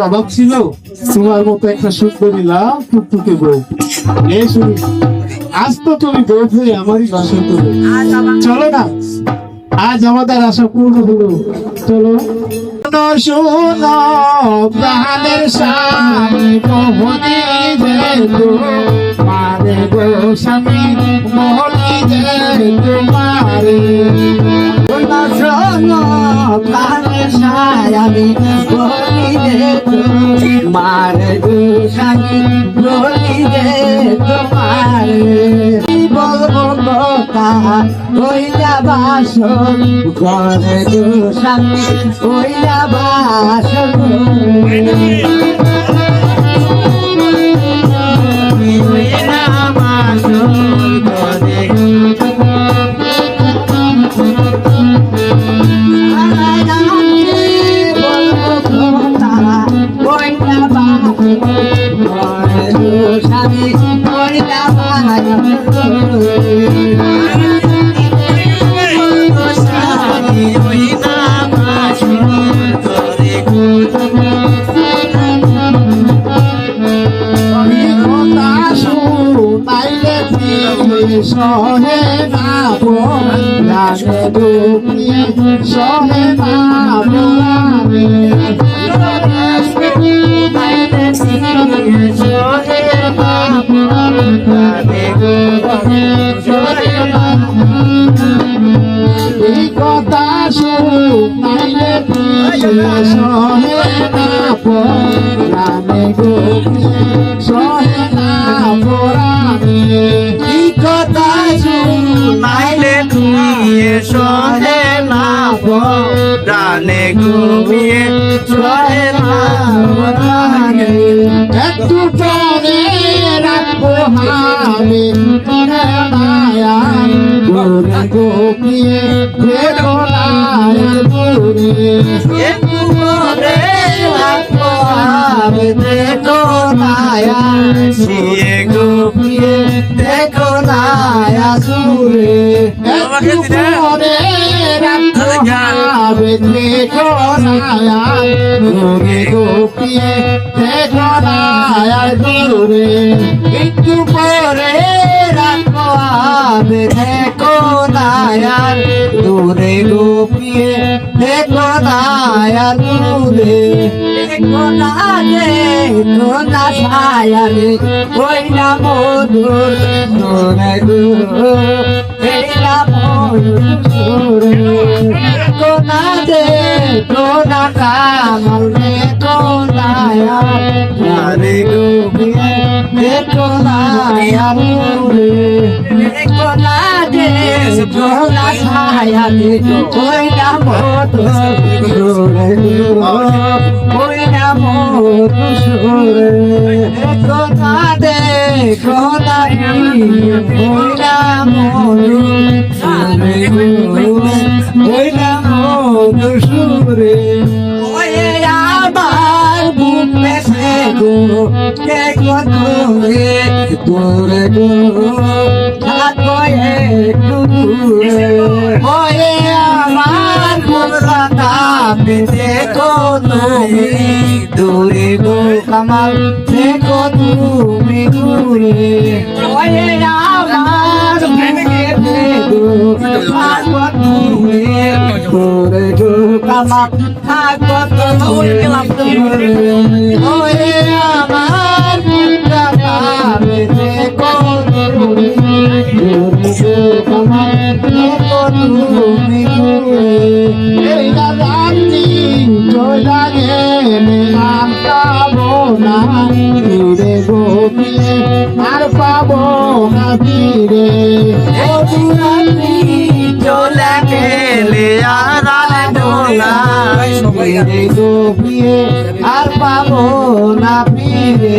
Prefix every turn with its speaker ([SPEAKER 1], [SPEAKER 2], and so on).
[SPEAKER 1] অভাব ছিল। তোমার মতো একটা সুন্দরী লাভ টুকটুকে বউ। এ শুনি, আজ তো তুমি বউ হয়ে আমারই বাসন করবে। চলো না, আজ আমাদের আশা পূর্ণ হলো। চলো। শোনো প্রাণের স্বামী মোহনী যেতু মারে গো স্বামী, মোহনী যেতু মারে
[SPEAKER 2] মার গুসানি বলি দে তোমার বলব কথা কইলা বাস ঘরে গুসানি কইলা বাস কইলা
[SPEAKER 1] সহে না সহে না
[SPEAKER 2] প্রাণে ঘুমিয়ে প্রাণে
[SPEAKER 1] একটু পরে রাখব আমি মায়া গোপিয়ে
[SPEAKER 2] দেখো নায়া সিয়ে দেখো নায়া সুরে
[SPEAKER 1] পরে দেখো নায়া গোরে গোপিয়ে বেদনায় গোরে
[SPEAKER 2] একটু পরে রাখব আমি দেখো নায়ার দূরে গোপিয়ে দেখো নায়ার দূরে দেখো দেখো দূরে দূর আরে গোপিয়ে দেখো না সুরে দেখো দেখো না দূরে গো থাকো একটু দূরে আমার গো তুমি দূরে গো কামাল থাকো তুমি দূরে কামাল থাকো
[SPEAKER 1] আর পাবো না ফিরে।
[SPEAKER 2] চলে গেলে আর
[SPEAKER 1] আর পাবো না ফিরে